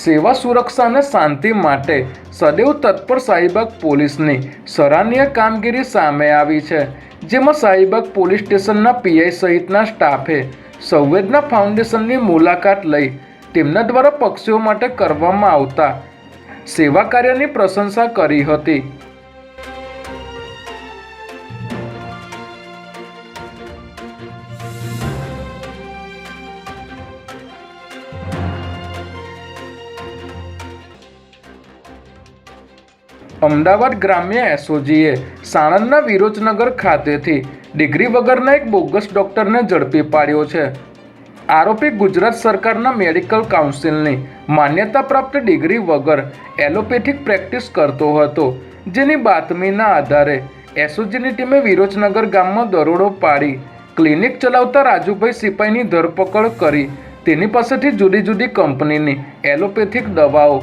સેવા સુરક્ષા અને શાંતિ માટે સદૈવ તત્પર શાહીબાગ પોલીસની સરાહનીય કામગીરી સામે આવી છે, જેમાં શાહીબાગ પોલીસ સ્ટેશનના પીઆઈ સહિતના સ્ટાફે સંવેદના ફાઉન્ડેશનની મુલાકાત લઈ તેમના દ્વારા પક્ષીઓ માટે કરવામાં આવતા સેવા કાર્યની પ્રશંસા કરી હતી. અમદાવાદ ગ્રામ્ય એસઓજીએ સાણંદના વિરોચનગર ખાતેથી ડિગ્રી વગરના એક બોગસ ડોક્ટરને ઝડપી પાડ્યો છે. આરોપી ગુજરાત સરકારના મેડિકલ કાઉન્સિલની માન્યતા પ્રાપ્ત ડિગ્રી વગર એલોપેથિક પ્રેક્ટિસ કરતો હતો, જેની બાતમીના આધારે એસઓજીની ટીમે વિરોચનગર ગામમાં દરોડો પાડી, ક્લિનિક ચલાવતા રાજુભાઈ સિપાઈની ધરપકડ કરી, તેની પાસેથી જુદી જુદી કંપનીની એલોપેથિક દવાઓ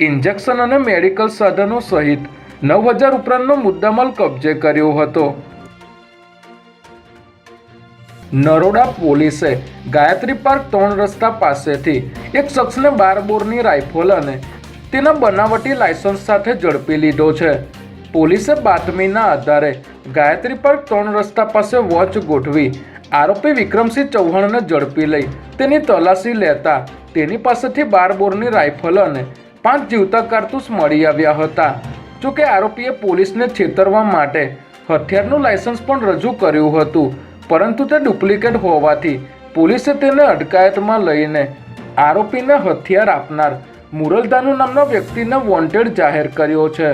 ઇન્જેક્શન અને મેડિકલ સાધનો સહિત નવ હજાર ઉપરાંતનો મુદ્દામાલ કબજે કર્યો હતો. નરોડા પોલીસે ગાયત્રી પાર્ક ત્રણ રસ્તા પાસેથી એક શખ્સને બાર બોરની રાઇફલ અને તેના બનાવટી લાયસન્સ સાથે ઝડપી લીધો છે. પોલીસે બાતમીના આધારે ગાયત્રી પાર્ક ત્રણ રસ્તા પાસે વોચ ગોઠવી આરોપી વિક્રમસિંહ ચૌહાણને ઝડપી લઈ તેની તલાશી લેતા તેની પાસેથી બાર બોરની રાઇફલ અને પાંચ જીવતા કારતૂસ મળી આવ્યા હતા. જોકે આરોપીએ પોલીસને છેતરવા માટે હથિયારનું લાયસન્સ પણ રજૂ કર્યું હતું. પરંતુ તે ડુપ્લિકેટ હોવાથી પોલીસે તેને અટકાયતમાં લઈને આરોપીને હથિયાર આપનાર મુરલદાનુ નામના વ્યક્તિને વોન્ટેડ જાહેર કર્યો છે.